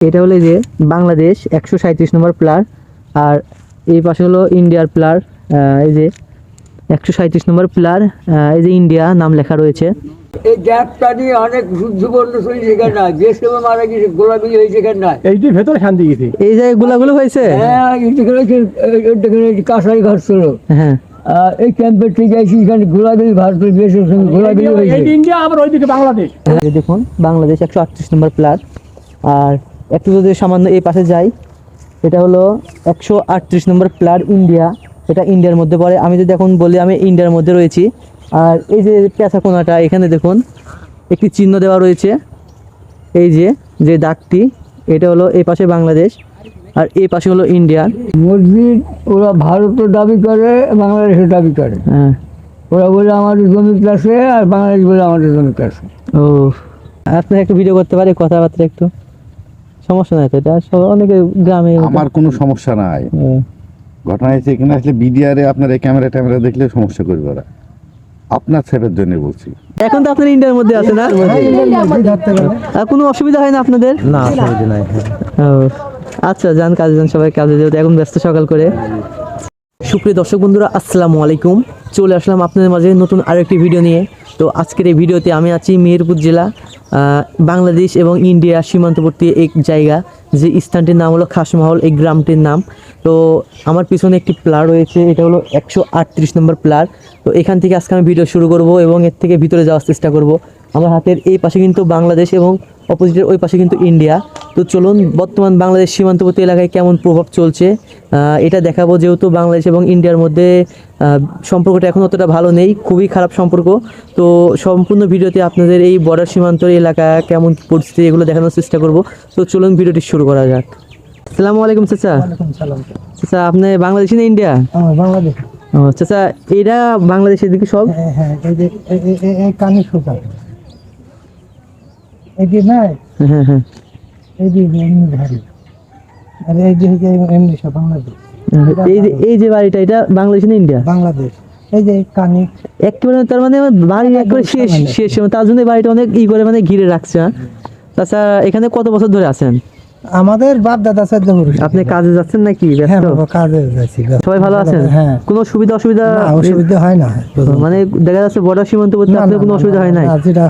এটা হলো এই যে বাংলাদেশ একশো সাঁত্রিশ নম্বর প্লার আর এই পাশে হলো ইন্ডিয়ার প্লার এই যে একশো সাঁত্রিশ নম্বর প্লার এই যে ইন্ডিয়া নাম লেখা রয়েছে এই গ্যাপটা নিয়ে অনেক যুদ্ধ বন্ধ চলছে সেখানে না যে সময় মারা গেছে গোলামি হয়েছে সেখানে না এইটি ভেতরে শান্তি গেছে এই যে গুলাগুলো হয়েছে হ্যাঁ কাঁসাই ঘর ছিল হ্যাঁ এই ক্যাম্পের থেকে আইসি এখানে গোলাগুলি ভারতের দেশের সঙ্গে গোলাগুলি হয়েছে ইন্ডিয়া আবার ওইদিকে বাংলাদেশ এই দেখুন বাংলাদেশ একশো আটত্রিশ নম্বর প্লার আর একটু যদি সামান্য এই পাশে যাই এটা হলো একশো আটত্রিশ নম্বর প্লার ইন্ডিয়া। এটা ইন্ডিয়ার মধ্যে পড়ে। আমি যদি এখন বলি আমি ইন্ডিয়ার মধ্যে রয়েছি। আর এই যে পেঁচা কোনাটা এখানে দেখুন একটি চিহ্ন দেওয়া রয়েছে। এই যে যে দাগটি এটা হলো এই পাশে বাংলাদেশ। আর এই পাশে হলো ইন্ডিয়া। মসজিদ ওরা ভারতের দাবি করে বাংলাদেশের দাবি করে। হ্যাঁ। ওরা বলে আমাদের জমি কাছে আর বাংলাদেশ বলে আমাদের জমি কাছে। ও আপনি একটু ভিডিও করতে পারে কথাবার্তা একটু? সমস্যা নাই তো এটা অনেকে গ্রামে আমার কোনো সমস্যা নাই। ঘটনা হয়েছে এখানে আসলে বিডিআরে আপনার এই ক্যামেরা ট্যামেরা দেখলে সমস্যা করবে ওরা। আপনার সেফের জন্য বলছি। এখন তো আপনার ইন্ডিয়ার মধ্যে আছে না? আর কোনো অসুবিধা হয় না আপনাদের? না অসুবিধা নাই। আচ্ছা যান কাজে যান সবাই কাজে যেহেতু এখন ব্যস্ত সকাল করে। সুপ্রিয় দর্শক বন্ধুরা আসসালামু আলাইকুম। চলে আসলাম আপনাদের মাঝে নতুন আরেকটি ভিডিও নিয়ে। তো আজকের এই ভিডিওতে আমি আছি মেহেরপুর জেলা বাংলাদেশ এবং ইন্ডিয়া সীমান্তবর্তী এক জায়গা, যে স্থানটির নাম হলো খাসমহল, এই গ্রামটির নাম। তো আমার পিছনে একটি প্লার রয়েছে, এটা হলো একশো আটত্রিশ নম্বর প্লার। তো এখান থেকে আজকে আমি ভিডিও শুরু করব এবং এর থেকে ভিতরে যাওয়ার চেষ্টা করব। আমার হাতের এই পাশে কিন্তু বাংলাদেশ এবং অপোজিটের ওই পাশে কিন্তু ইন্ডিয়া। তো চলুন বর্তমান বাংলাদেশ সীমান্তবর্তী এলাকায় কেমন প্রভাব চলছে? এটা দেখাবো যেহেতু বাংলাদেশ এবং ইন্ডিয়ার মধ্যে সম্পর্কটা এখন অতটা ভালো নেই খুবই খারাপ সম্পর্ক। তো সম্পূর্ণ ভিডিওতে আপনাদের এই বর্ডার সীমান্ত এলাকা কেমন পরিস্থিতি এগুলো দেখানোর চেষ্টা করব। তো চলুন ভিডিওটি শুরু করা যাক। আসসালামু আলাইকুম চাচা। চাচা আপনি বাংলাদেশি না ইন্ডিয়া? বাংলাদেশ। চাচা এটা বাংলাদেশের দিকে সব? হ্যাঁ হ্যাঁ যে নাই। হ্যাঁ হ্যাঁ এমনি ধারি আর এই যে এমনি সব বাংলাদেশ। এই যে এই যে বাড়িটা এটা বাংলাদেশ না ইন্ডিয়া? বাংলাদেশ। এই যে কানি একেবারে তার মানে বাড়ি একবারে শেষ শেষ তার জন্য বাড়িটা অনেক ই করে মানে ঘিরে রাখছে হ্যাঁ? তাছাড়া এখানে কত বছর ধরে আছেন? আমাদের বাপ দাদা চোদ্দ পুরুষ। আপনি কাজে যাচ্ছেন নাকি? হ্যাঁ বাবা কাজে যাচ্ছি সবাই ভালো আছেন? হ্যাঁ। কোনো সুবিধা অসুবিধা? অসুবিধা হয় না। মানে দেখা যাচ্ছে বর্ডার সীমান্তবর্তী না, আপনার কোনো অসুবিধা হয় না,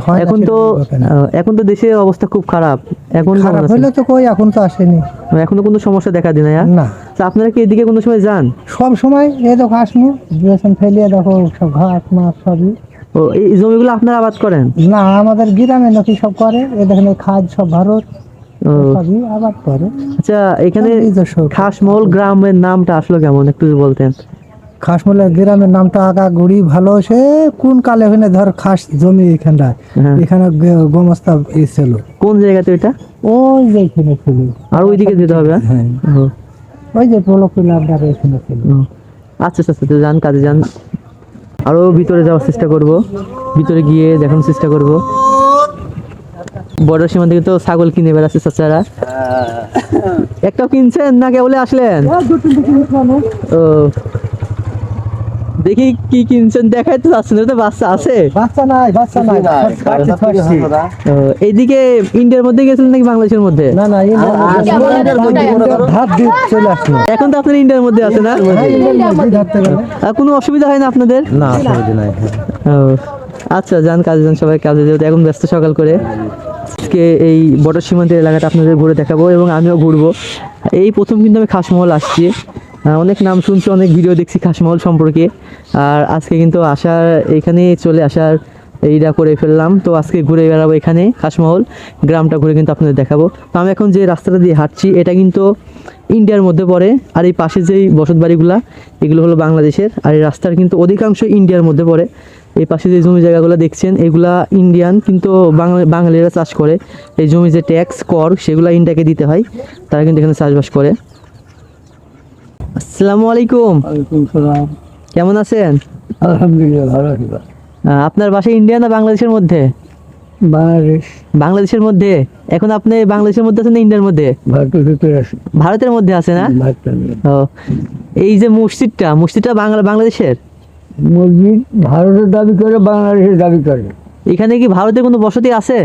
হয় না এখন তো না। এখন তো দেশের অবস্থা খুব খারাপ। এখন খারাপ? হইলে তো কই এখন তো আসেনি। এখনও কোনো সমস্যা দেখা দিন না না। তা আপনারা কি এদিকে কোনো সময় যান? সব সময় এই দেখো ড্রেসন ফেলিয়ে দেখো সব ঘাস মাছ সবই। ও এই জমিগুলো আপনারা আবাদ করেন? না আমাদের গ্রামে নাকি সব করে এ দেখেন খাদ সব ভারত। আবাদ করে আচ্ছা এখানে খাসমহল গ্রামের নামটা আসলো কেমন? একটু বলতেন। খাসমলের গ্রামের নামটা আগা গুড়ি ভালো সে কোন কালে ওখানে ধর খাস জমি এখানটায়? হ্যাঁ। এখানে গোমস্তা ছিল। কোন জায়গাতে ওইটা? ওই যে এখানে ছিল। আর ওইদিকে যেতে হবে হ্যাঁ? হ্যাঁ। ওই যে এখানে ছিল। আচ্ছা আচ্ছা আচ্ছা যান কাজে যান। আরও ভিতরে যাওয়ার চেষ্টা করব। ভিতরে গিয়ে দেখানোর চেষ্টা করব। বর্ডার সীমান্ত কিন্তু ছাগল কিনে বেড়াচ্ছে চাচারা। একটাও কিনছেন না কেবলে আসলেন? ও। দেখি কি কিনছেন দেখাই তো যাচ্ছে না তো বাচ্চা আছে। বাচ্চা নাই বাচ্চা নাই। এইদিকে ইন্ডিয়ার মধ্যে গেছিলেন নাকি বাংলাদেশের মধ্যে? না না ইন্ডিয়ার মধ্যে ধাপ দিয়ে চলে আসলো এখন তো আপনার ইন্ডিয়ার মধ্যে আছে না? গেলে আর কোনো অসুবিধা হয় না আপনাদের? না অসুবিধা নাই। ও আচ্ছা যান কাজে যান সবাই কাজে যেহেতু এখন ব্যস্ত সকাল করে। আজকে এই বর্ডার সীমান্তের এলাকাটা আপনাদের ঘুরে দেখাবো এবং আমিও ঘুরবো। এই প্রথম কিন্তু আমি খাসমহল আসছি। অনেক নাম শুনছি, অনেক ভিডিও দেখছি খাসমহল সম্পর্কে। আর আজকে কিন্তু আসার এখানে চলে আসার এইটা করে ফেললাম। তো আজকে ঘুরে বেড়াবো এখানে, খাসমহল। গ্রামটা ঘুরে কিন্তু আপনাদের দেখাবো। তো আমি এখন যে রাস্তাটা দিয়ে হাঁটছি, এটা কিন্তু ইন্ডিয়ার মধ্যে পড়ে। আর এই পাশে যেই বসত বাড়িগুলা এগুলো হলো বাংলাদেশের। আর এই রাস্তার কিন্তু অধিকাংশ ইন্ডিয়ার মধ্যে পড়ে। এই পাশে যে জমি জায়গাগুলো দেখছেন এগুলা ইন্ডিয়ান কিন্তু বাঙালি বাঙালিরা চাষ করে। এই জমি যে ট্যাক্স কর সেগুলো ইন্ডিয়াকে দিতে হয়। তারা কিন্তু এখানে চাষবাস করে। আসসালামু আলাইকুম। কেমন আছেন? আলহামদুলিল্লাহ ভালো আছি আপনার বাসা ইন্ডিয়া না বাংলাদেশের মধ্যে? বাংলাদেশ। বাংলাদেশের মধ্যে? এখন আপনি বাংলাদেশের মধ্যে আছেন না ইন্ডিয়ার মধ্যে? ভারতের মধ্যে আছে না? ও এই যে মসজিদটা মসজিদটা বাংলা বাংলাদেশের? মসজিদ ভারতের দাবি করে বাংলাদেশের দাবি করে। এখানে কি ভারতে কোনো বসতি আছে?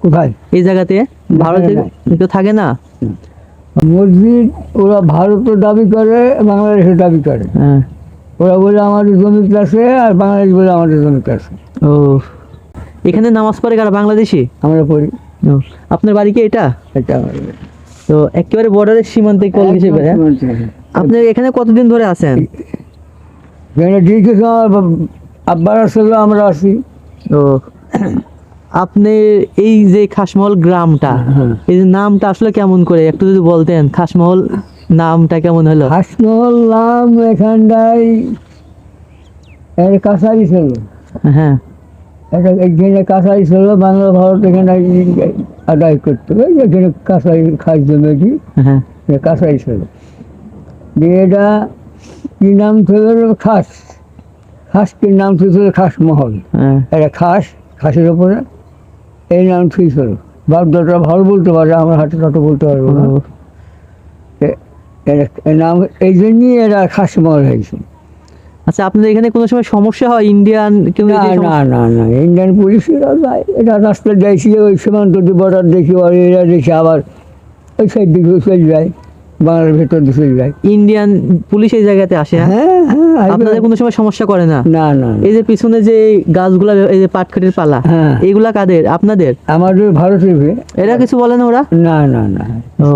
কোথায়? এই জায়গাতে? ভারতে তো থাকে না? মসজিদ ওরা ভারতের দাবি করে বাংলাদেশও দাবি করে। হ্যাঁ। ওরা বলে আমাদের জমি আছে আর বাংলাদেশ বলে আমাদের জমি আছে ও। এখানে নামাজ পড়ে কারা? বাংলাদেশি? আমরা পড়ি। আপনার বাড়ি কি এটা? এটা তো একেবারে বর্ডারের সীমান্তে কল গেছে? আপনি এখানে কতদিন ধরে আছেন? আছে আমার আব্বার আসলে আমরা আসি। তো আপনি এই যে খাসমহল গ্রামটা হ্যাঁ। এই যে নামটা আসলে কেমন করে? একটু যদি বলতেন খাসমহল নামটা কেমন হলো? হাসমহল নাম এখানটায় এর কাছারি ছিল। হ্যাঁ। এটা এখানে কাছারি ছিল বাংলা ভারত এখানে আদায় করতো। এখানে কাছারি খাস জমেছি হ্যাঁ। কাছারি ছিল। দিয়ে এটা কি নাম ছিল খাস। খাসটির নাম ছিল খাসমহল হ্যাঁ। এটা খাস খাসের ওপরে এই নাম ঠিক ছিল বাপদাটা ভালো বলতে পারে আমার হাতে তত বলতে পারব না। এর নাম এই জন্যই এরা খাসমহল হয়েছে। আচ্ছা আপনাদের এখানে কোনো সময় সমস্যা হয়? ইন্ডিয়ান কেউ না না না না ইন্ডিয়ান পুলিশেরা যায়। এটা রাস্তা যাইছি ওই সীমান্ত বর্ডার দেখি আর এরা দেখি আবার ওই সাইড দিকে চলে যায়। বাংলার ভেতর চলে যায় ইন্ডিয়ান পুলিশ এই জায়গাতে আসে হ্যাঁ? হ্যাঁ হ্যাঁ আপনাদের কোনো সময় সমস্যা করে না? না না। এই যে পিছনে যে গাছগুলা এই যে পাটখাটির পালা হ্যাঁ। এইগুলা কাদের? আপনাদের? আমাদের ভারতের এরা কিছু বলে না ওরা? না না না ও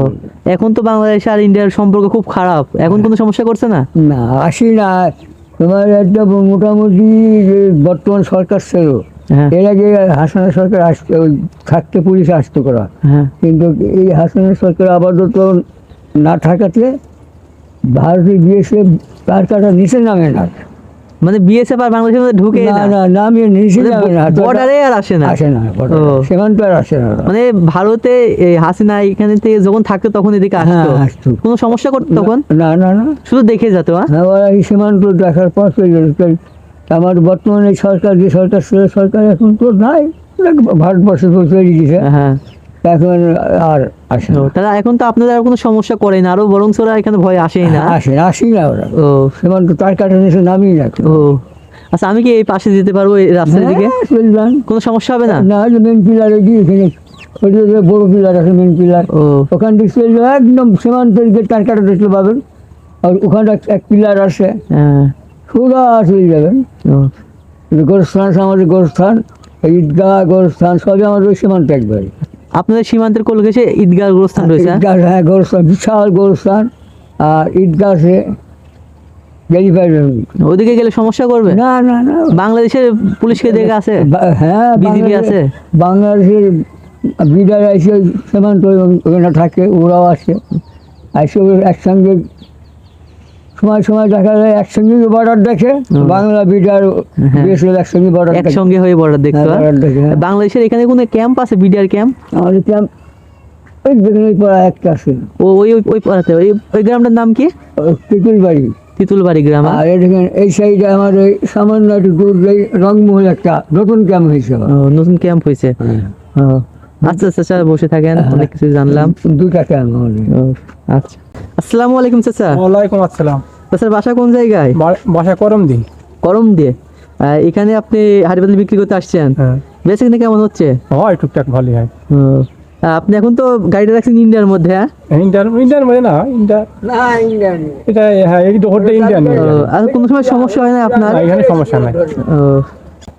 এখন তো বাংলাদেশ আর ইন্ডিয়ার সম্পর্ক খুব খারাপ। এখন কোনো সমস্যা করছে না? না আসি না। তোমার একটা মোটামুটি যে বর্তমান সরকার ছিল হ্যাঁ। এর আগে হাসানের সরকার আসতে থাকতে পুলিশ আসতে করা। হ্যাঁ। কিন্তু এই হাসানের সরকার আপাতত না থাকাতে ভারতে গিয়েছে তার কাটা নিচে নামে না। মানে বিএসএফ আর বাংলাদেশের মধ্যে ঢুকে না না? নামিয়ে নিচে নামে না। বর্ডারে আর আসে না? আসে না। সীমান্ত আর আসে না। মানে ভারতে এই হাসিনা এখানে থেকে যখন থাকতো তখন এদিকে আসতো হ্যাঁ, আসতো। কোনো সমস্যা করতো তখন? না না না। শুধু দেখে যেত হ্যাঁ? ওরা এই সীমান্ত দেখার পর আমার বর্তমানে সরকার যে সরকার ছিল সরকার এখন তো নাই। ভারতবর্ষে তো চলে গেছে হ্যাঁ। এখন আর আসে ও, না তাহলে এখন তো আপনাদের আর কোনো সমস্যা করে না আরও বরং ওরা এখানে ভয় আসেই না। আসে আসি না ওরা। ও। সীমান্ত তার কাটা নিচে নামিয়ে রাখে। ও আচ্ছা আমি কি এই পাশে যেতে পারব এই রাস্তার দিকে? হ্যাঁ, কোনো সমস্যা হবে না? না মেন পিলারে গিয়ে এখানে ওই যে যে বড় পিলার আছে মেন পিলার ও। ওখান থেকে চলে যাবে একদম সীমান্তের দিকে তার কাটা দেখতে পাবেন আর ওখানে এক- পিলার আছে। হ্যাঁ। পুরা চলে যাবেন গোরস্থান আছে আমাদের গোরস্থান ঈদগাহ গোরস্থান সবই আমাদের ওই সীমান্ত একবারে। আপনাদের সীমান্তের কোল ঘেসে ঈদগাহ গোরস্থান রয়েছে হ্যাঁ? ঈদগাহ হ্যাঁ গোরস্থান বিশাল গোরস্থান আর ঈদগাহ আছে ওদিকে গেলে সমস্যা করবে? না না না। বাংলাদেশের পুলিশকে দেখে আছে? হ্যাঁ বাংলাদেশ- আছে? বাংলাদেশের বিদায় এসে সীমান্ত ওখানে থাকে ওরাও আসে। এসে ওরা একসঙ্গে সময় সময় দেখা যায় একসঙ্গে বর্ডার দেখে বাংলা বিডার হ্যাঁ। বিএসএফ একসঙ্গে বর্ডার একসঙ্গে হয়ে বর্ডার দেখতো হ্যাঁ, হ্যাঁ? বাংলাদেশের এখানে কোনো ক্যাম্প আছে বিডিআর ক্যাম্প আমাদের ক্যাম্প ওই যেখানে পড়া একটা আছে। ও ওই ওই- ওই পাড়াতে ওই ওই গ্রামটার নাম কি? পিকুল বাড়ি তিতুলবাড়ি গ্রাম? আর এখানে এই সাইডে আমার ওই সামান্য একটু দূর রংমহল একটা নতুন ক্যাম্প হয়েছে নতুন ক্যাম্প হয়েছে। হ্যাঁ। আচ্ছা আচ্ছা আচ্ছা বসে থাকেন অনেক কিছু জানলাম। দুটা ক্যাম্প ও, আচ্ছা। আসসালামু আলাইকুম চাচা ওয়ালাইকুম আসসালাম। চাচার বাসা কোন জায়গায়? বাসা করম দি করম দিয়ে এখানে আপনি হাড়ি বিক্রি করতে আসছেন? হ্যাঁ। এখানে কিনে কেমন হচ্ছে? হয় টুকটাক ভালোই হয়। আপনি এখন তো গাড়িটা রাখছেন ইন্ডিয়ার মধ্যে হ্যাঁ? ইন্ডিয়ার ইন্ডিয়ার মধ্যে না ইন্ডিয়া না ইন্ডিয়ান এটা হ্যাঁ এই ডোরটা ইন্ডিয়ান আর কোনো সময় সমস্যা হয় না আপনার? এখানে সমস্যা নাই। ও,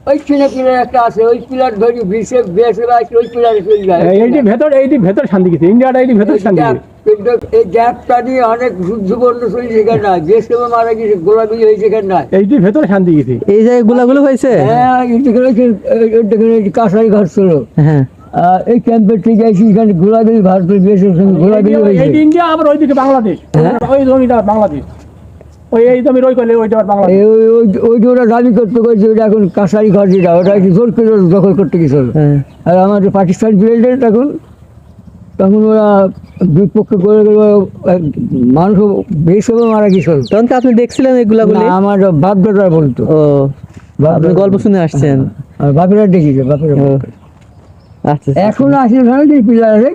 ওই পিলার একটা আছে ওই পিলার ধরি বিশে বেশে আছে ওই পিলারে চলে যায়। এইটি ভেতর এইটি ভেতর শান্তি গেছে। ইন্ডিয়াটা এইটি ভেতর এই শান্তি কিন্তু এই গ্যাপটা দিয়ে অনেক যুদ্ধ বন্ধ চলছে সেখানে না যে সময় মারা গেছে গোলাগুলি হয়েছে এখানে না এইটি ভেতর শান্তি গেছে। এই জায়গায় গোলাগুলো হয়েছে? হ্যাঁ এখানে কাঁসারি ঘর ছিল। হ্যাঁ। এই ক্যাম্পের ঠিক আছে এখানে গোলাগুলি ভারতের দেশের সঙ্গে গোলাগুলি হয়েছে। ইন্ডিয়া আবার ওইদিকে বাংলাদেশ। ওই জমিটা বাংলাদেশ। ওই এই জমির ওই করলে ওই- ওই- ওই যে ওরা দাবি করতে করছে ওটা এখন কাঁসারি ঘর যেটা ওটা একটু জোর করে দখল করতে গেছিল হ্যাঁ। আর আমাদের পাকিস্তান প্রেসিডেন্ট এখন তখন ওরা বিপক্ষ করে গেল মানুষ বেশ মারা গেছিল তখন তো আপনি দেখছিলেন এই গোলাগুলি আমার বাপ দাদা বলতো। ও আপনি গল্প শুনে আসছেন। আর বাপেরা দেখিছে বাপেরা আচ্ছা আচ্ছা। এখন আসলে না যে পিলার আছে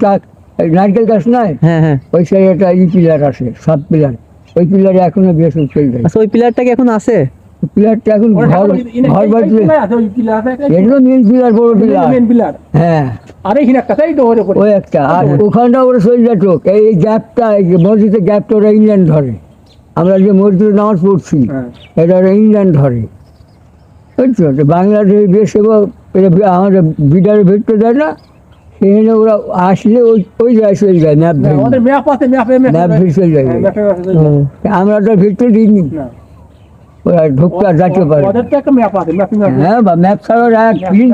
কা- নারকেল গাছ নাই? হ্যাঁ হ্যাঁ। ওই সাইডে একটা ই পিলার আছে সাত পিলার। ওই পিলারে এখনও বেশ চলে আচ্ছা ওই পিলারটা কি এখন আছে? পিলারটা এখন ঘর ঘর পিলার এগুলো নীল পিলার বড় পিলার। Main pillar. হ্যাঁ। আর এইখানে একটা ওর ওই একটা আর ওখানটা ওরা সোজা চোখ এই গ্যাপটা এই যে মসজিদের গ্যাপটা ওরা ইংল্যান্ড ধরে। আমরা যে মসজিদে নামাজ পড়ছি হ্যাঁ। এটা ওরা ইংল্যান্ড ধরে। বুঝছ? তো বাংলাদেশ দেশ এবং আমাদের বিডারে ভেটতে দেয় না সেখানে ওরা আসলে ওই ওই যায় চলে যায় ম্যাপ ম্যাপ আছে ম্যাপে যায়। আমরা তো ভিতরে দিইনি। ওরা ঢুকতে আর যাইতে পারে হ্যাঁ বা ম্যাপ ছাড়া ওরা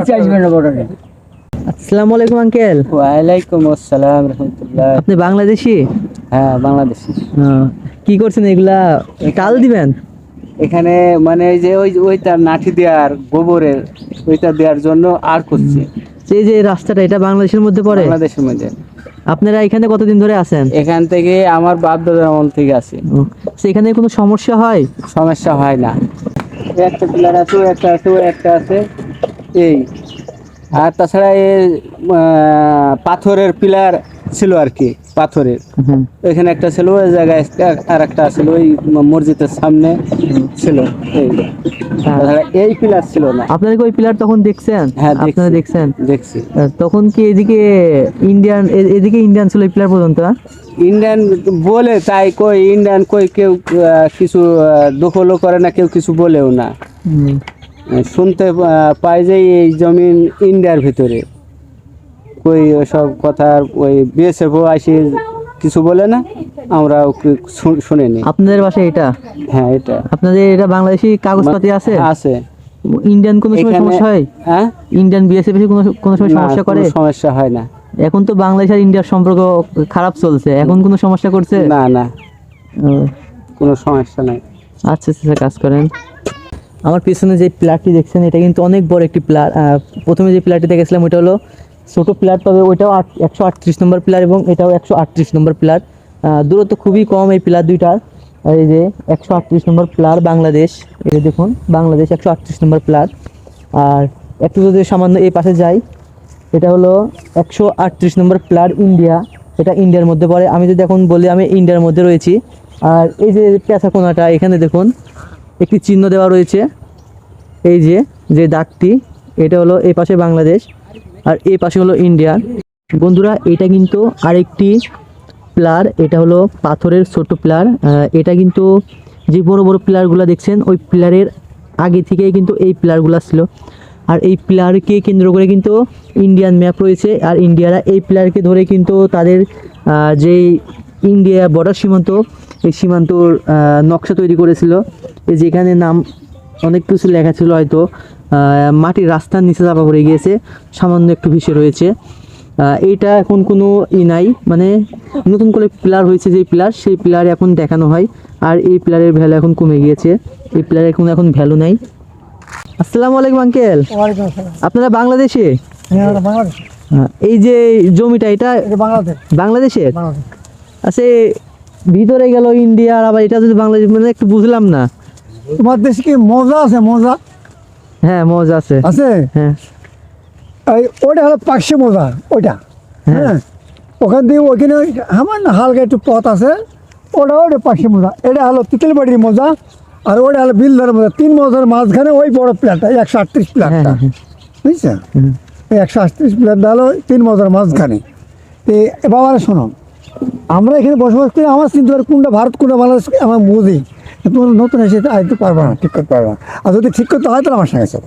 চাইবে না বর্ডারে। আসসালামু আলাইকুম আঙ্কেল। ওয়ালাইকুম আসসালাম রহমতুল্লাহ। আপনি বাংলাদেশি? হ্যাঁ বাংলাদেশি। কি করছেন এগুলা? কাল দিবেন? এখানে মানে এই যে ওই ওইটা নাঠি দেওয়ার গোবরের ওইটা দেওয়ার জন্য আর করছে। এই যে রাস্তাটা এটা বাংলাদেশের মধ্যে পড়ে? বাংলাদেশের মধ্যে। আপনারা এখানে কতদিন ধরে আছেন? এখান থেকে আমার বাপ দাদা আমল থেকে আছে। সেখানে কোনো সমস্যা হয়? সমস্যা হয় না। একটা পিলার আছে একটা আছে একটা আছে। এই আর তাছাড়া এই পাথরের পিলার ছিল আর কি পাথরের। ওইখানে একটা ছিল ওই জায়গায় আর একটা ছিল ওই মসজিদের সামনে ছিল। এই তাছাড়া এই পিলার ছিল না। আপনারা কি ওই পিলার তখন দেখছেন? হ্যাঁ আপনারা দেখছেন? দেখছি। তখন কি এদিকে ইন্ডিয়ান এদিকে ইন্ডিয়ান ছিল এই পিলার পর্যন্ত? হ্যাঁ? ইন্ডিয়ান বলে তাই কই ইন্ডিয়ান কই কেউ কিছু দখলও করে না কেউ কিছু বলেও না। শুনতে পাই যে এই জমিন ইন্ডিয়ার ভিতরে। কই সব কথা ওই বিএসএফও আসি কিছু বলে না আমরাও কি- শু- শুনিনি আপনাদের বাসায় এটা? হ্যাঁ এটা। আপনাদের এটা বাংলাদেশি কাগজপাতি আছে? আছে। ইন্ডিয়ান কোনো সময় সমস্যা হয়? হ্যাঁ? ইন্ডিয়ান বিএসএফ কোনো কোনো সময় সমস্যা করে? সমস্যা হয় না। এখন তো বাংলাদেশ আর ইন্ডিয়ার সম্পর্ক খারাপ চলছে। এখন কোনো সমস্যা করছে? না না। কোনো সমস্যা নাই। আচ্ছা আচ্ছা কাজ করেন। আমার পিছনে যে প্লাটটি দেখছেন এটা কিন্তু অনেক বড় একটি প্লার প্রথমে যে প্লারটি দেখেছিলাম ওইটা হলো ছোটো প্লেয়ার পাবে ওইটাও একশো আটত্রিশ নম্বর প্লেয়ার এবং এটাও একশো আটত্রিশ নম্বর প্লার দূরত্ব খুবই কম এই প্লেয়ার দুইটার। এই যে একশো আটত্রিশ নম্বর প্লেয়ার বাংলাদেশ, এই দেখুন, বাংলাদেশ একশো আটত্রিশ নম্বর প্লেয়ার। আর একটু যদি সামান্য এই পাশে যাই, এটা হলো একশো আটত্রিশ নম্বর প্লেয়ার ইন্ডিয়া। এটা ইন্ডিয়ার মধ্যে পড়ে। আমি যদি এখন বলি, আমি ইন্ডিয়ার মধ্যে রয়েছি। আর এই যে পেঁচা কোনাটা, এখানে দেখুন, একটি চিহ্ন দেওয়া রয়েছে। এই যে যে দাগটি, এটা হলো এই পাশে বাংলাদেশ। আর এই পাশে হলো ইন্ডিয়া বন্ধুরা, এটা কিন্তু আরেকটি প্লার এটা হলো পাথরের ছোট প্লার এটা কিন্তু যে বড় বড় প্লারগুলো দেখছেন, ওই প্লারের আগে থেকেই কিন্তু এই প্লারগুলো ছিল। আর এই প্লেয়ারকে কেন্দ্র করে কিন্তু ইন্ডিয়ান ম্যাপ রয়েছে, আর ইন্ডিয়ারা এই প্লেয়ারকে ধরে কিন্তু তাদের যে ইন্ডিয়া বর্ডার সীমান্ত, এই সীমান্তর নকশা তৈরি করেছিল। এই যেখানে নাম অনেক কিছু লেখা ছিল হয়তো। মাটির রাস্তার নিচে চাপা পড়ে গিয়েছে। সামান্য একটু ভেসে রয়েছে। এইটা এখন কোনো ই নাই। মানে নতুন করে প্লেয়ার হয়েছে যে প্লেয়ার সেই প্লেয়ার এখন দেখানো হয়। আর এই প্লেয়ারের ভ্যালু এখন কমে গিয়েছে। এই প্লেয়ারের কোনো এখন ভ্যালু নাই। আসসালামু আলাইকুম আঙ্কেল। আপনারা বাংলাদেশে? হ্যাঁ এই যে জমিটা এটা এটা বাংলাদেশ। বাংলাদেশের? আচ্ছা ভিতরে গেল ইন্ডিয়া আর আবার এটা যদি বাংলাদেশ মানে একটু বুঝলাম না। তোমার দেশে কি মজা আছে মজা? হ্যাঁ মজা আছে। আছে? হ্যাঁ। এই ওটা হলো পাকশে মজা ওইটা। হ্যাঁ। ওখান থেকে ওইখানে আমার হালকা একটু পথ আছে ওটা ওটা পাকশে মজা। এটা হলো তিতলবাড়ির মজা আর ওটা হলো বিলদার মজা। তিন মজার মাঝখানে ওই বড় প্লেটটা একশো আটত্রিশ প্লেটটা হ্যাঁ, বুঝছেন? এই একশো আটত্রিশ প্লেট হলো তিন মজার মাঝখানে। তো বাবারা শোনো আমরা এখানে বসবাস করি আমার চিন্তা করে কোনটা ভারত কোনটা বাংলাদেশ আমার বুঝি তোমার নতুন এসে আইতে পারব না ঠিক করতে পারব না। আর যদি ঠিক করতে হয় তাহলে আমার সঙ্গে চলো।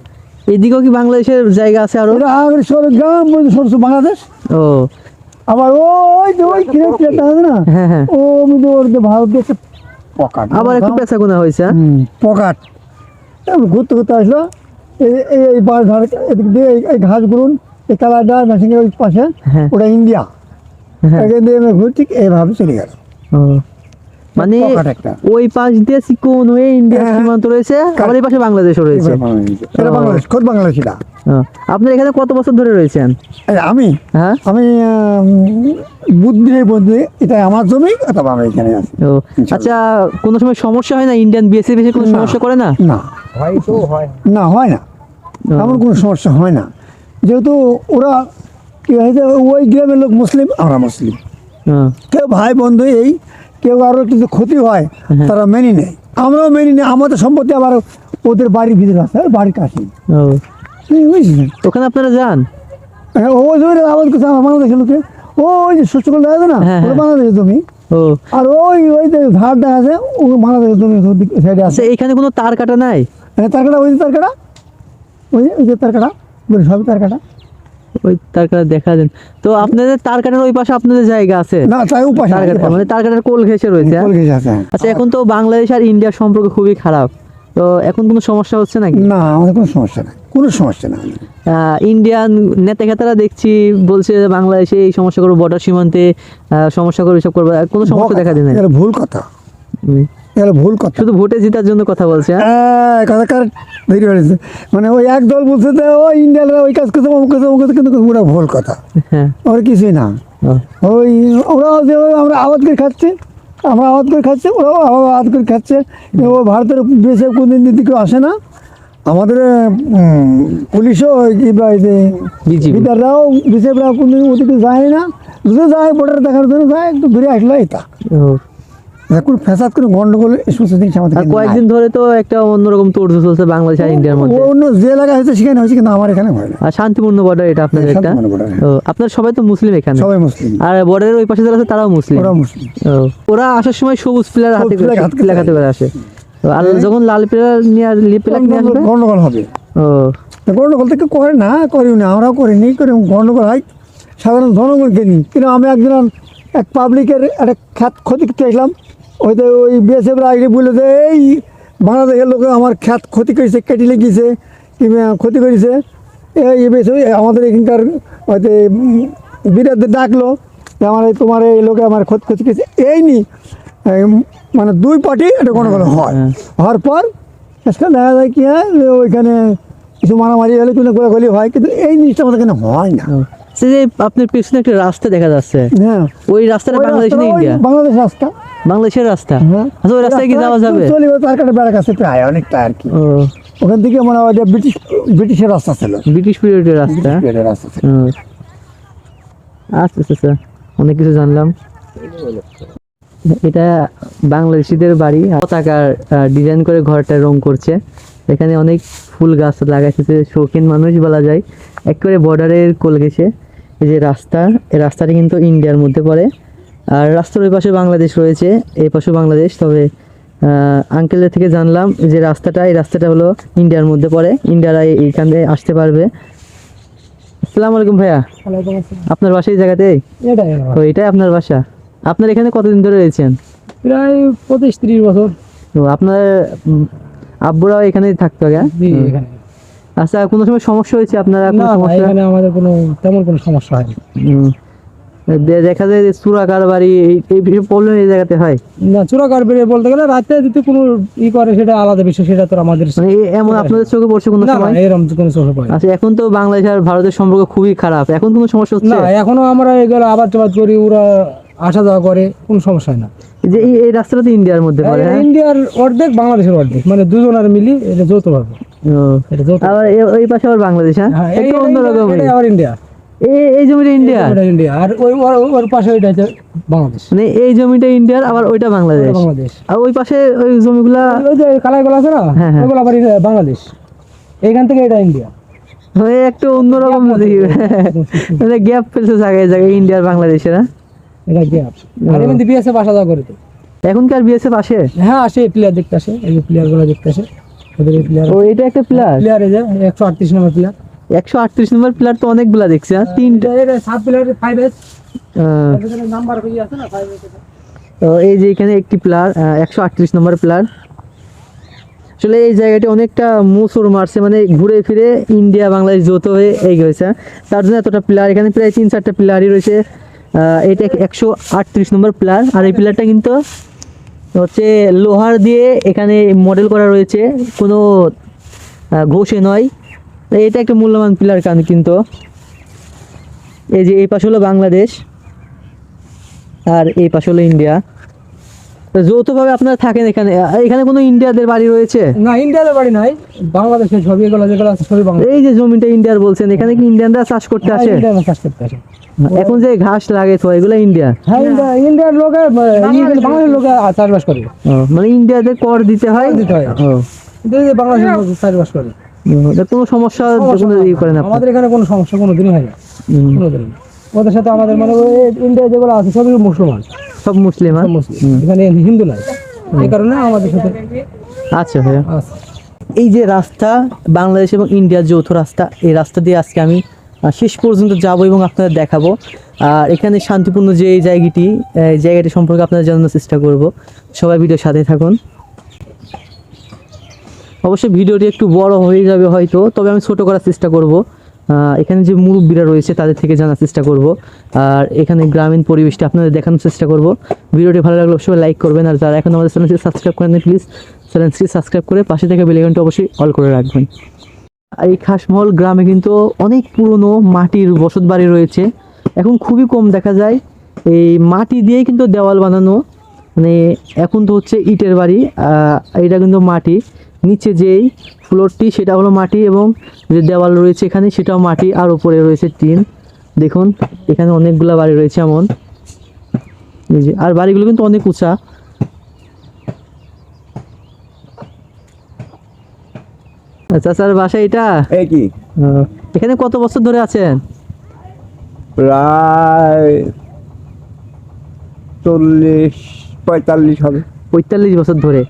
এদিকেও কি বাংলাদেশের জায়গা আছে আরও? শহর গ্রাম পর্যন্ত সরষে বাংলাদেশ। ও। আবার ওই যে ওই প্লেটটা আছে না? হ্যাঁ হ্যাঁ। ও মধ্যে ওর যে ভারত দেশে পকাট আবার একটু হয়েছে হ্যাঁ? পকাট ঘুরতে ঘুরতে আসলো। এই এই এই বাস ধারে এদিক দিয়ে এই- এই ঘাসগুলো এই মেশিনের ওই পাশে। ওটা ইন্ডিয়া। এখান দিয়ে আমি ঘুরছি এইভাবে চলে গেল। ও। মানে ওই পাশ দিয়ে সিকোন হয়ে ইন্ডিয়ার হ্যাঁ, সীমান্ত রয়েছে আবার এই পাশে বাংলাদেশও রয়েছে। এটা বাংলাদেশ খোদ বাংলাদেশ এটা আপনার এখানে কত বছর ধরে রয়েছেন? আমি? হ্যাঁ। আমি বুদ্ধি বুদ্ধি এটা আমার জমি অথবা আমি এখানে আছি। আচ্ছা কোনো সময় সমস্যা হয় না? ইন্ডিয়ান বিএসএফ এসে কোনো সমস্যা করে না? না। না। হয় না। ও, এমন কোনো সমস্যা হয় না। যেহেতু ওরা কি হয়েছে ওই গ্রামের লোক মুসলিম আমরা মুসলিম। কেউ ভাই বন্ধু এই কেউ আরও কিছু ক্ষতি হয় তারা মেনে নেয়। আমরাও মেনে নেই আমাদের সম্পত্তি আবার ওদের বাড়ির ভিতরে আছে বাড়ির কাছে বুঝলেন ওখানে আপনারা যান? হ্যাঁ, ওই জমিটা আবাদ করছে আমার বাংলাদেশের লোকে। ওই যে শস্য করে দেখা না হ্যাঁ, হ্যাঁ। বাংলাদেশের জমি। আর ওই ওই যে ধার দেখা আছে ও বাংলাদেশের জমি সাইডে আছে। আচ্ছা এখানে কোনো তার কাটা নাই? হ্যাঁ, তার কাটা ওই যে তার কাটা। ওই যে- ওই যে তার কাটা বলি সবই তার কাটা। ওই তার কাটা দেখা দেন। তো আপনাদের তার কাটার ওই পাশে আপনাদের জায়গা আছে? না তাই মানে তার কাটার কোল ঘেসে রয়েছে। হ্যাঁ? কলকেশ আছে। আচ্ছা এখন তো বাংলাদেশ আর ইন্ডিয়ার সম্পর্ক খুবই খারাপ। তো এখন কোনো সমস্যা হচ্ছে নাকি? না আমাদের কোনো সমস্যা কোনো সমস্যা আহ, ইন্ডিয়ান নেতা খেতারা দেখছি বলছে যে বাংলাদেশে এই সমস্যা করব বর্ডার সীমান্তে সমস্যা করবে সব করবে। কোনো সমস্যা দেখা দিন না ভুল কথা। এটা ভুল কথা। শুধু ভোটে জেতার জন্য কথা বলছে হ্যাঁ? হ্যাঁ, কথা কারেক্ট ধরে ফেলেছে মানে ওই এক দল বলছে যে ওই ইন্ডিয়ানরা ওই কাজ করছে অমুক করছে অমুক করছে কিন্তু ওটা ভুল কথা। হ্যাঁ। ওর কিছুই না। ওই ওরা যে আমরা আবাদ করে খাচ্ছি আমরা আবাদ করে খাচ্ছি ওরাও আবাদ করে খাচ্ছে। ও ভারতের দেশে কোনো দিন কেউ আসে না আমাদের পুলিশও ওই কি বা এই যে BGB বিদাররাও বিসেপরাও কোনো ওদিকে যায় না। যদি যায় বর্ডার দেখার জন্য যায় একটু ঘুরে আসলে এটা ও। কোনো ফ্যাসাদ কোনো গন্ডগোল এই সমস্ত জিনিস আমাদের কয়েকদিন ধরে তো একটা অন্যরকম তোড় চলছে বাংলাদেশ আর ইন্ডিয়ার মধ্যে। অন্য যে এলাকা হয়েছে সেখানে হয়েছে কিন্তু আমার এখানে হয় না। আর শান্তিপূর্ণ বর্ডার এটা আপনাদের হ্যাঁ, একটা। আপনার সবাই তো মুসলিম এখানে। সবাই মুসলিম। আর বর্ডারের ওই পাশে যারা আছে তারাও মুসলিম। ওরা মুসলিম। ওরা আসার সময় সবুজ হাতে সবুজ করে flag হাতে করে আসে। আর যখন লাল পিলার নিয়ে আসবে? গন্ডগোল হবে। ও। গন্ডগোল থেকে করে না করিও না আমরাও করিনি করি গন্ডগোল হয়। সাধারণ জনগণকে নিই কিন্তু আমি একজন এক পাবলিকের একটা খ্যাত ক্ষতি করতে আসলাম। হয়তো ওই বিএসএফরা আগে বলে যে এই বাংলাদেশের লোকে আমার খ্যাত ক্ষতি করেছে কেটে লেগেছে ক্ষতি করেছে। এই BSF আমাদের এখানকার হয়তো বিরাটদের ডাকলো যে আমার তোমার এই লোকে আমার ক্ষতি ক্ষতি করেছে। এই নি মানে দুই পার্টি একটা গন্ডগোল হয় হ্যাঁ। হওয়ার পর শেষকাল দেখা যায় কি হয় ওইখানে কিছু মারামারি হলে কোনো গোলাগুলি হয় কিন্তু এই জিনিসটা আমাদের এখানে হয় না। সে যে আপনার পেছনে একটা রাস্তা দেখা যাচ্ছে। হ্যাঁ। ওই রাস্তাটা ওই বাংলাদেশ ওই ইন্ডিয়া? বাংলাদেশ রাস্তা। বাংলাদেশের রাস্তা? হ্যাঁ। আচ্ছা ওই রাস্তায় কি যাওয়া যাবে? চলে তার কাছে বেড়া কাছে প্রায় অনেকটা আর কি। ওখান থেকে মনে হয় যে ব্রিটিশ ব্রিটিশের রাস্তা ছিল। ব্রিটিশ পিরিয়ডের রাস্তা? ব্রিটিশের রাস্তা ছিল। আচ্ছা আচ্ছা আচ্ছা। অনেক কিছু জানলাম। এটা বাংলাদেশিদের বাড়ি। পতাকার ডিজাইন করে ঘরটা রং করছে। এখানে অনেক ফুল গাছ লাগাইছে শৌখিন মানুষ বলা যায়। একেবারে বর্ডারের কোল গেছে। এই যে রাস্তা এই রাস্তাটা কিন্তু ইন্ডিয়ার মধ্যে পড়ে। আর রাস্তার ওই পাশে বাংলাদেশ রয়েছে এই পাশে বাংলাদেশ। তবে আঙ্কেলের থেকে জানলাম যে রাস্তাটা এই রাস্তাটা হলো ইন্ডিয়ার মধ্যে পড়ে। ইন্ডিয়ারা এইখানে আসতে পারবে। আসসালামু আলাইকুম ভাইয়া। আপনার বাসা এই জায়গাতেই এটাই তো এটাই আপনার বাসা। আপনার এখানে কতদিন ধরে রয়েছেন? প্রায় পঁচিশ ত্রিশ বছর। তো আপনার আব্বুরাও এখানেই থাকতো আগে হুম। আচ্ছা কোনো সময় সমস্যা হয়েছে আপনারা কোনো সমস্যা? আমাদের কোনো তেমন কোনো সমস্যা হয়নি। দেখা যায় যে চুরা কারবারি এই- এই প্রবলেম এই জায়গাতে হয়। না বলতে গেলে রাতে যদি কোনো ই করে সেটা আলাদা বিষয় সেটা তো আমাদের মানে এমন আপনাদের চোখে পড়ছে কোনো সময়? এরকম কোনো চোখে পড়ে আচ্ছা এখন তো বাংলাদেশ আর ভারতের সম্পর্ক খুবই খারাপ। এখন কোনো সমস্যা হচ্ছে? না এখনও আমরা এগুলো টাবাদ করি ওরা আসা যাওয়া করে কোনো সমস্যা না। যে এই এই রাস্তাটা তো ইন্ডিয়ার মধ্যে পড়ে হ্যাঁ? ইন্ডিয়ার অর্ধেক বাংলাদেশের অর্ধেক। মানে দুজনের মিলি এটা যৌথ ভাবে ও। এটা যৌথ আবার এ- ওই পাশে আবার বাংলাদেশ হ্যাঁ? হ্যাঁ, এটা অন্যরকম আবার ইন্ডিয়া। এই জমিটা ইন্ডিয়া ইন্ডিয়া আর ওই ওর- পাশে ওইটা বাংলাদেশ। মানে এই জমিটা ইন্ডিয়ার আবার ওইটা বাংলাদেশ। বাংলাদেশ। আর ওই পাশে ওই জমিগুলা ওই যে কালাইগুলো আছে না হ্যাঁ, হ্যাঁ। ওগুলো আবার বাংলাদেশ। এইখান থেকে এটা ইন্ডিয়া ওই একটু অন্যরকম মানে গ্যাপ ফেলছে জায়গায় জায়গায় ইন্ডিয়ার বাংলাদেশের হ্যাঁ? এটা গ্যাপ আর এমনি বিএসএফ আসা যাওয়া করে তো। এখনকার বিএসএফ আসে? হ্যাঁ আসে প্লেয়ার দেখতে আসে। এই যে প্লেয়ারগুলো দেখতে আসে। ওদের এই প্লেয়ার ও এটা একটা প্লেয়ার প্লেয়ার এই যে একশো আটত্রিশ নম্বর প্লেয়ার একশো আটত্রিশ নম্বর প্লেয়ার তো অনেকগুলা দেখছি হ্যাঁ? তিনটা সাত প্লেয়ার ফাইভ এস নাম্বার হয়ে আছে না ফাইভ এস তো এই যে এখানে একটি প্লেয়ার একশো আটত্রিশ নম্বর প্লেয়ার আসলে এই জায়গাটি অনেকটা মুসুর মারছে মানে ঘুরে ফিরে ইন্ডিয়া বাংলাদেশ যৌথ হয়ে এই এগিয়েছে তার জন্য এতটা প্লেয়ার এখানে প্রায় তিন চারটা প্লেয়ারই রয়েছে। এটা একশো আটত্রিশ নম্বর প্লেয়ার আর এই প্লেয়ারটা কিন্তু হচ্ছে লোহার দিয়ে এখানে মডেল করা রয়েছে। কোনো ঘষে নয়। এটা একটা মূল্যবান প্লেয়ার কান কিন্তু। এই যে এই পাশে হলো বাংলাদেশ আর এই পাশে হলো ইন্ডিয়া। যৌথভাবে আপনারা থাকেন এখানে। এখানে কোনো ইন্ডিয়াদের বাড়ি রয়েছে? না ইন্ডিয়ার বাড়ি নাই। বাংলাদেশের ছবি এগুলো যেগুলো আছে সবই বাংলাদেশ। এই যে জমিটা ইন্ডিয়ার বলছেন এখানে কি ইন্ডিয়ানরা চাষ করতে আসে? ইন্ডিয়ান চাষ করতে আসে। এখন যে ঘাস লাগে তো এগুলো ইন্ডিয়া? হ্যাঁ ইন্ডিয়া ইন্ডিয়ার লোকে বাংলাদেশের লোকে চাষবাস করে। মানে ইন্ডিয়াতে কর দিতে হয়? দিতে হয়। ও। কিন্তু এই যে বাংলাদেশের লোক চাষবাস করে। কোনো সমস্যা ই করেন আমাদের এখানে কোনো সমস্যা কোনো দিনই হয় না। কোনোদিন ওদের সাথে আমাদের মানে ইন্ডিয়া যেগুলো আছে সবই মুসলমান। সব মুসলিম হ্যাঁ? মুসলিম। এখানে হিন্দু নাই। এই কারণে আমাদের সাথে আচ্ছা ভাইয়া। এই যে রাস্তা বাংলাদেশ এবং ইন্ডিয়ার যৌথ রাস্তা এই রাস্তা দিয়ে আজকে আমি শেষ পর্যন্ত যাব এবং আপনাদের দেখাবো। আর এখানে শান্তিপূর্ণ যে এই জায়গাটি এই জায়গাটি সম্পর্কে আপনাদের জানানোর চেষ্টা করব। সবাই ভিডিওর সাথে থাকুন। অবশ্যই ভিডিওটি একটু বড় হয়ে যাবে হয়তো, তবে আমি ছোট করার চেষ্টা করব। এখানে যে মুরব্বীরা রয়েছে তাদের থেকে জানার চেষ্টা করব। আর এখানে গ্রামীণ পরিবেশটা আপনাদের দেখানোর চেষ্টা করব। ভিডিওটি ভালো লাগলে অবশ্যই লাইক করবেন, আর যারা এখন আমাদের চ্যানেলটি সাবস্ক্রাইব করেন প্লিজ চ্যানেলটি সাবস্ক্রাইব করে পাশে থেকে বেলেগনটা অবশ্যই অল করে রাখবেন। আর এই খাসমহল গ্রামে কিন্তু অনেক পুরনো মাটির বসত বাড়ি রয়েছে। এখন খুবই কম দেখা যায়। এই মাটি দিয়েই কিন্তু দেওয়াল বানানো। মানে এখন তো হচ্ছে ইটের বাড়ি এটা কিন্তু মাটি। নিচে যেই ফ্লোরটি সেটা হলো মাটি এবং যে দেওয়াল রয়েছে এখানে সেটাও মাটি আর উপরে রয়েছে টিন। দেখুন এখানে অনেকগুলা বাড়ি রয়েছে এমন। এই যে আর বাড়িগুলো কিন্তু অনেক উঁচা। আচ্ছা স্যার বাসা এটা? কি? এখানে কত বছর ধরে আছেন? প্রায় চল্লিশ পঁয়তাল্লিশ হবে। পঁয়তাল্লিশ বছর ধরে।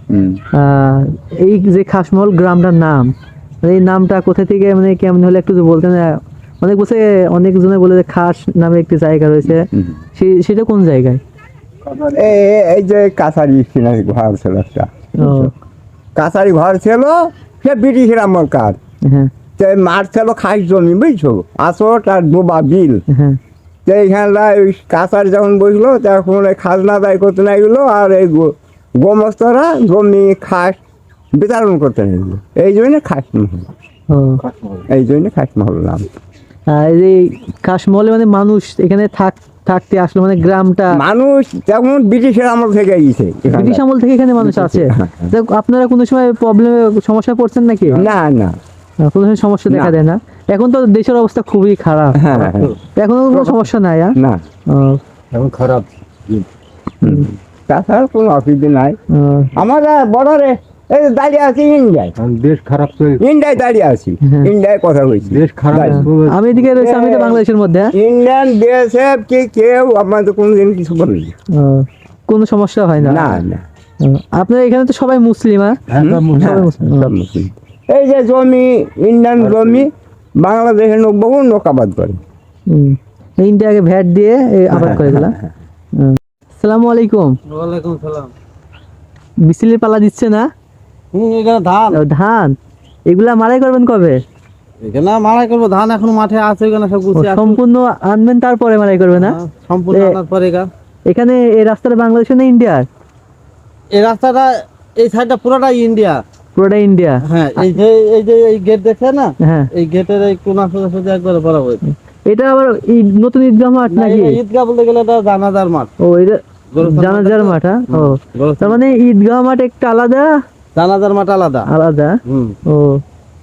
এই যে খাসমহল গ্রামটার নাম মানে এই নামটা কোথা থেকে মানে কেমন হলে একটু যদি বলতেন অনেক বছর অনেক জনে বলে যে খাস নামে একটি জায়গা রয়েছে। সে- সেটা কোন জায়গায়? এই- এই যে কাছারি ঘর ছিল একটা। ও। কাছারি ঘর ছিল সে ব্রিটিশের আমলকার হ্যাঁ। তো মাঠ ছিল খাস জমি বুঝছ? আসো তার ডোবা বিল। হ্যাঁ। তো এইখানটা ওই কাছারি যখন বসল তখন ওই খাজনা দায় করতে না গেলো আর এই গো- গোমস্তরা জমি খাস বিতরণ করতে না এই জন্য খাস মহল। এই জন্য খাস মহল নাম। আর এই যে খাসমহলে মানে মানুষ এখানে থাক থাকতে আসলো মানে গ্রামটা মানুষ যেমন ব্রিটিশের আমল থেকে গেছে ব্রিটিশ আমল থেকে এখানে মানুষ আছে? দেখ, আপনারা কোনো সময় প্রবলেম সমস্যায় পড়ছেন নাকি? না না। কোনো সময় সমস্যা দেখা দেয় না? এখন তো দেশের অবস্থা খুবই খারাপ। হ্যাঁ হ্যাঁ। এখন কোনো সমস্যা নাই হ্যাঁ? না। এখন খারাপ। তাছাড়া কোনো অসুবিধা নাই। আমরা বর্ডারে এই দাঁড়িয়ে আছি ইন্ডিয়ায়। দেশ খারাপ ইন্ডিয়ায় দাঁড়িয়ে আছি হ্যাঁ। ইন্ডিয়ায় কথা বলছি। দেশ খারাপ আমি এদিকে রয়েছি আমি তো বাংলাদেশের মধ্যে হ্যাঁ? ইন্ডিয়ান বিএসএফ কি কেউ আমাদের কোনোদিন কিছু বলেনি। কোনো সমস্যা হয় না? না না। আপনার এখানে তো সবাই মুসলিম হ্যাঁ? মুসলিম। এই যে জমি ইন্ডিয়ান জমি বাংলাদেশের লোক বহু নৌকাবাদ করে। ইন্ডিয়াকে ভ্যাট দিয়ে আবাদ করে দিলাম। আসসালামু আলাইকুম। ওয়ালাইকুম সালাম। বিসিলের পালা দিচ্ছে না? এখানে ধান। ধান? এগুলা মারাই করবেন কবে? এখানে মারাই করব ধান এখন মাঠে আছে এখানে সব গুছিয়ে সম্পূর্ণ আনবেন তারপরে মারাই করবে না? হ্যাঁ, সম্পূর্ণ আনার পরে এখানে এই রাস্তাটা বাংলাদেশের না ইন্ডিয়ার? এই রাস্তাটা এই সাইডটা পুরোটাই ইন্ডিয়া। পুরোটা ইন্ডিয়া? হ্যাঁ এই যে এই যে এই গেট দেখছে না? হ্যাঁ। এই গেটের এই কোনা সোজা সোজা একবারে বরাবর। এটা আবার নতুন ঈদগাহ মাঠ নাকি? ঈদগাহ বলতে গেলে এটা জানাজার মাঠ। ও এটা জানাজার মাঠ হ্যাঁ? ও। তার মানে ঈদগাহ মাঠ একটা আলাদা? জানাজার মাঠ আলাদা। আলাদা? ও।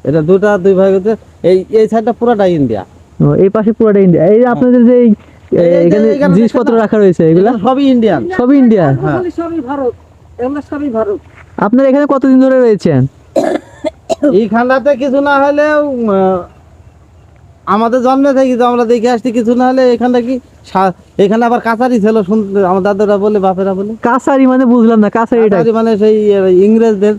এটা দুটা দুই ভাগ হচ্ছে। এই এই সাইডটা পুরোটাই ইন্ডিয়া। ও এই পাশে পুরোটা ইন্ডিয়া। এই আপনাদের যে এই- এই এখানে জিনিসপত্র রাখা রয়েছে এগুলা এগুলো? সবই ইন্ডিয়ান সবই ইন্ডিয়া হ্যাঁ। আপনার এখানে কতদিন ধরে রয়েছেন? এইখানটাতে কিছু না হলেও আমাদের জন্মে থেকে তো আমরা দেখে আসছি কিছু না হলে এখানটা কি? এখানে আবার কাছারি ছিল শুনতে আমার দাদারা বলে বাপেরা বলে। কাছারি মানে বুঝলাম না কাছারি কাছারি মানে সেই ইংরেজদের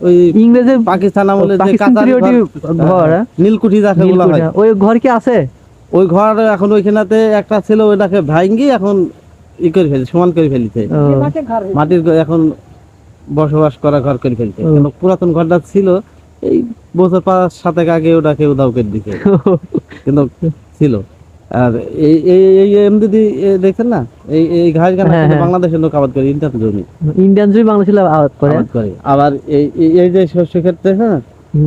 ওই ইংরেজের পাকিস্তান আমলে যে কাছারি ঘর- ঘর, হ্যাঁ? নীলকুঠি যাকে বলা হয়। ওই ঘর কি আছে? ওই ঘর এখন ওইখানেতে একটা ছিল ওইটাকে ভাঙ্গি এখন ই করে ফেলি সমান করে ফেলিছে। মাটির এখন বসবাস করা ঘর করে ফেলছে। পুরাতন ঘরটা ছিল এই বছর পাঁচ সাতেক আগে ওটাকে উদাও করে দিছে কিন্তু ছিল। আর এই এই এই এমনি দেখছেন না? এই এই ঘাস গানা হ্যাঁ, হ্যাঁ। বাংলাদেশের লোক আবাদ করে ইন্টার জমি। ইন্ডিয়ান জমি বাংলাদেশে আবাদ করে। আবাদ করে। আবার এই এই- যে শস্য ক্ষেত্রে হ্যাঁ।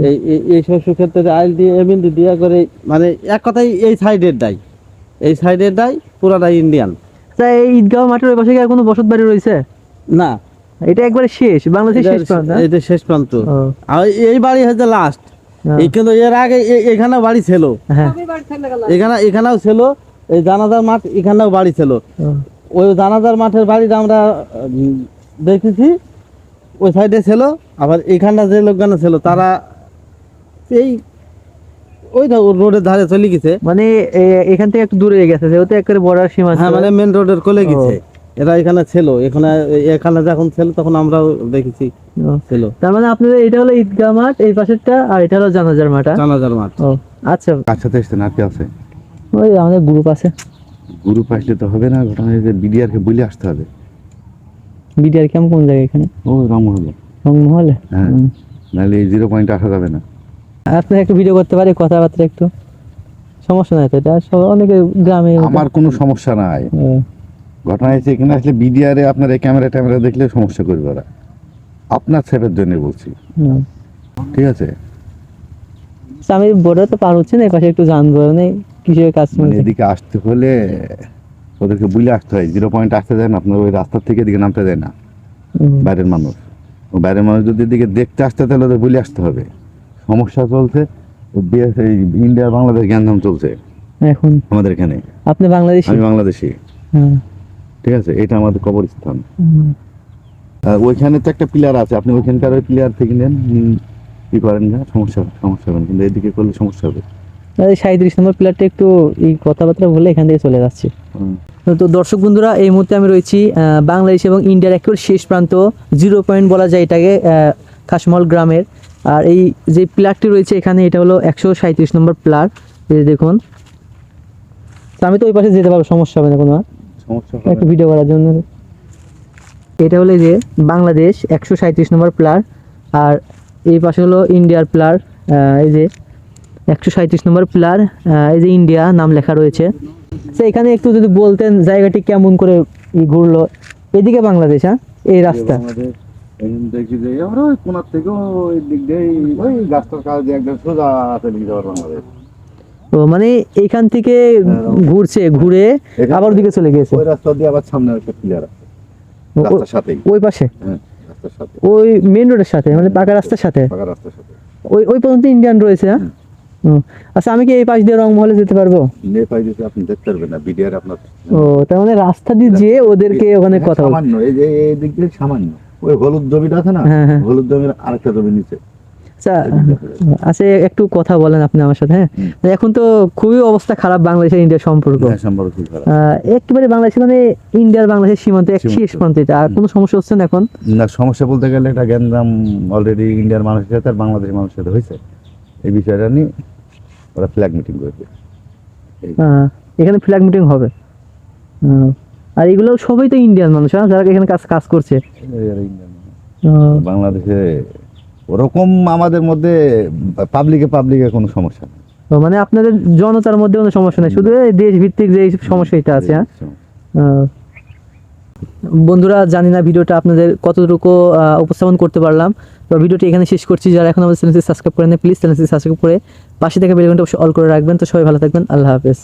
এই এই- শস্য ক্ষেত্রে আইল দিয়ে এমনি দিয়া করে মানে এক কথাই এই সাইডের ডাই এই সাইডের ডাই পুরাটাই ইন্ডিয়ান। তা এই ঈদগাহ মাঠের ওই পাশে কি আর কোনো বসত বাড়ি রয়েছে? না। এটা একবারে শেষ বাংলাদেশের শেষ প্রান্ত হ্যাঁ? এটা শেষ প্রান্ত। আর এই বাড়ি হচ্ছে লাস্ট হ্যাঁ। কিন্তু এর আগে এ- এখানেও বাড়ি ছিল। হ্যাঁ। এখানে এখানেও ছিল এই জানাজার মাঠ এখানেও বাড়ি ছিল। ওই জানাজার মাঠের বাড়িটা আমরা দেখেছি। ওই সাইডে ছিল আবার এখানটা যে লোকগানা ছিল তারা এই ওই না রোডের ধারে চলে গেছে। মানে এখান থেকে একটু দূরে গেছে যেহেতু একেবারে বর্ডার সীমা হ্যাঁ মানে মেন রোডের কোলে গেছে। এরা এখানে ছিল। এখানে এখানে যখন ছিল তখন আমরাও দেখেছি ছিল। তার মানে আপনাদের এটা হলো ঈদগাহ মাঠ এই পাশেরটা আর এটা হলো জানাজার মাঠ হ্যাঁ? জানাজার মাঠ। ও আচ্ছা। কার সাথে এসছেন? আর কি আছে? ওই আমাদের গ্রুপ আছে। গ্রুপ আসলে তো হবে না ঘটনা যে বিডিআরকে বলে আসতে হবে। বিডিআর ক্যাম্প কোন জায়গায় এখানে? ও রামহলে। রংমহলে? হ্যাঁ। নাহলে এই জিরো পয়েন্ট আসা যাবে না। আপনি একটু ভিডিও করতে পারি কথাবার্তা একটু? সমস্যা নাই তো এটা অনেকে গ্রামে আমার কোনো সমস্যা নাই। ঘটনা হয়েছে এখানে আসলে বিডিআরে আপনার এই ক্যামেরা ট্যামেরা দেখলে সমস্যা করবে ওরা। আপনার সেফের জন্য বলছি। ঠিক আছে? আচ্ছা, আমি বর্ডার তো পার হচ্ছে না এই পাশে একটু জানব মানে কিসের কাজ মানে এদিকে আসতে হলে ওদেরকে আসতে হয় জিরো পয়েন্ট আসতে যায় না আপনার ওই রাস্তার থেকে এদিকে নামতে দেয় না বাইরের মানুষ। ও বাইরের মানুষ যদি এদিকে দেখতে আসতে তাহলে ওদের বুঝে আসতে হবে। সমস্যা চলছে ইন্ডিয়া বাংলাদেশ জ্ঞানধাম চলছে। এখন? আমাদের এখানে। আপনি বাংলাদেশি? আমি বাংলাদেশি। হ্যাঁ। ঠিক আছে? এটা আমাদের কবরস্থান। ওইখানে তো একটা প্লেয়ার আছে। আপনি ওইখানকার ওই প্লেয়ার থেকে নেন। কি করেন না সমস্যা সমস্যা হবে। কিন্তু এদিকে করলে সমস্যা হবে। সাঁত্রিশ নম্বর প্লেয়ারটা একটু এই কথাবার্তা বলে এখান থেকে চলে যাচ্ছে। তো দর্শক বন্ধুরা এই মুহূর্তে আমি রয়েছি বাংলাদেশ এবং ইন্ডিয়ার একেবারে শেষ প্রান্ত জিরো পয়েন্ট বলা যায় এটাকে আহ, খাসমল গ্রামের। আর এই যে প্লারটি রয়েছে এখানে এটা হলো একশো সাঁত্রিশ নম্বর প্লার। দেখুন। তো আমি তো ওই পাশে যেতে পারব সমস্যা হবে না কোনো আর। সমস্যা হবে। একটু ভিডিও করার জন্য। এটা হলো যে বাংলাদেশ একশো সাঁত্রিশ নম্বর প্লার আর এই পাশে হলো ইন্ডিয়ার প্লার এই যে একশো সাঁত্রিশ নম্বর প্লার এই যে ইন্ডিয়া নাম লেখা রয়েছে। তো এখানে একটু যদি বলতেন জায়গাটি কেমন করে ঘুরলো। এদিকে বাংলাদেশ হ্যাঁ? এই রাস্তা। দেখি যে আমরা কোনার থেকে ওই দিক দিয়ে ওই গাছটার কাজ একদম সোজা আছে দিকে যাওয়ার আমাদের ও মানে এইখান থেকে ঘুরছে ঘুরে আবার ওদিকে চলে গেছে ওই রাস্তা দিয়ে আবার সামনে একটা আছে। রাস্তার সাথেই। ওই পাশে? হ্যাঁ রাস্তার সাথে। ওই মেন রোডের সাথে মানে পাকা রাস্তার সাথে? পাকা রাস্তার সাথে। ওই ওই পর্যন্ত ইন্ডিয়ান রয়েছে হ্যাঁ? আচ্ছা আমি কি এই পাশ দিয়ে রংমহলে যেতে পারব? আপনি দেখতে পারবেন না বিডিআর আপনার ও তার মানে রাস্তা দিয়ে যেয়ে ওদেরকে ওখানে কথা সামান্য এই যে এই দিক দিয়ে সামান্য। ওই হলুদ জমিটা আছে না? হ্যাঁ, হ্যাঁ। হলুদ জমির আরেকটা জমি নিচে। আচ্ছা আচ্ছা একটু কথা বলেন আপনি আমার সাথে হ্যাঁ? এখন তো খুবই অবস্থা খারাপ বাংলাদেশের ইন্ডিয়ার সম্পর্ক। হ্যাঁ, একেবারে বাংলাদেশ মানে ইন্ডিয়ার বাংলাদেশের সীমান্ত এক শেষ প্রান্তে আর কোনো সমস্যা হচ্ছে না এখন? না সমস্যা বলতে গেলে এটা গ্যান্দাম অলরেডি ইন্ডিয়ার মানুষের সাথে আর বাংলাদেশের মানুষের সাথে হয়েছে। এই বিষয়টা নিয়ে ওরা ফ্ল্যাগ মিটিং আহ, এখানে ফ্ল্যাগ মিটিং হবে। আর এগুলো সবাই তো ইন্ডিয়ান মানুষ হ্যাঁ? যারা এখানে কাজ কাজ করছে। বাংলাদেশে ওরকম আমাদের মধ্যে পাবলিকে পাবলিকে কোনো সমস্যা নেই। তো মানে আপনাদের জনতার মধ্যে কোনো সমস্যা নেই? শুধু এই দেশ ভিত্তিক যে সমস্যা এটা আছে হ্যাঁ? বন্ধুরা জানি না ভিডিওটা আপনাদের কতটুকু আহ, উপস্থাপন করতে পারলাম তো ভিডিওটি এখানে শেষ করছি। যারা এখন আমাদের চ্যানেলটি সাবস্ক্রাইব করেন প্লিজ চ্যানেলটি সাবস্ক্রাইব করে পাশে থেকে বেলঘন্টা অল করে রাখবেন। তো সবাই ভালো থাকবেন। আল্লাহ হাফেজ।